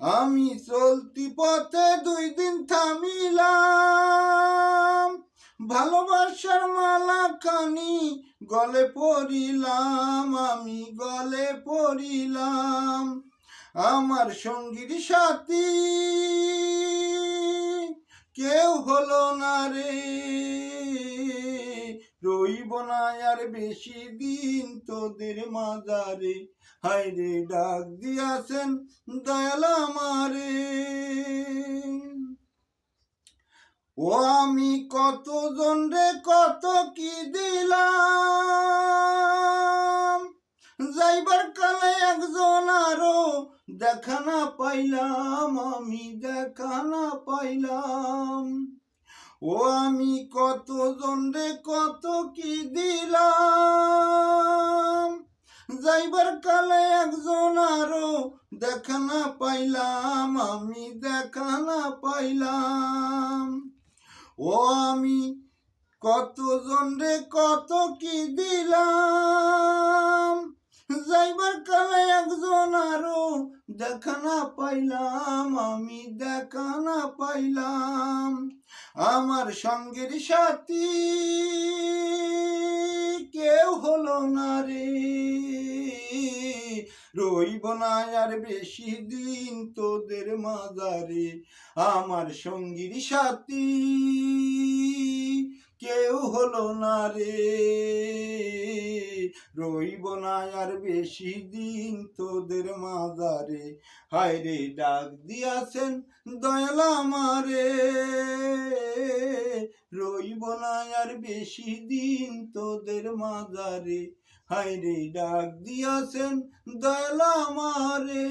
আমি চলতি পথে দুই দিন থামিলাম। ভালোবাসার মালা কানি গলে পড়িলাম, আমি গলে পড়িলাম। আমার সঙ্গীর সাথী কেউ হলো না রে। রইব না আর বেশি দিন তোদের মাজারে। হায় রে, ডাক দিয়াছেন দয়াল আমারে। ও আমি কত জন রে, কত কি দিলাম? যাইবার কালে একজন আরও দেখা না পাইলাম, আমি দেখা না পাইলাম। ও আমি কত রে, কত কি দিলাম? যাইবার কালে একজন আরও দেখা না পাইলাম, আমি দেখা না পাইলাম। ও আমি কত রে, কত কি দিলাম? যাইবার কালে একজন আরও দেখা না পাইলাম, আমি দেখা না পাইলাম। আমার সঙ্গের সাথী কেউ হলো না রে। রইব না আর বেশি দিন তোদের মাদারে আমার সঙ্গীর সাথী কেউ হলো না রে। রইব না আর বেশি দিন তোদের মাজারে। হায় রে, ডাক দিয়াছেন দয়াল আমারে। রইব না আর বেশি দিন তোদের মাজারে। হায় রে, ডাক দিয়াছেন দয়াল আমারে।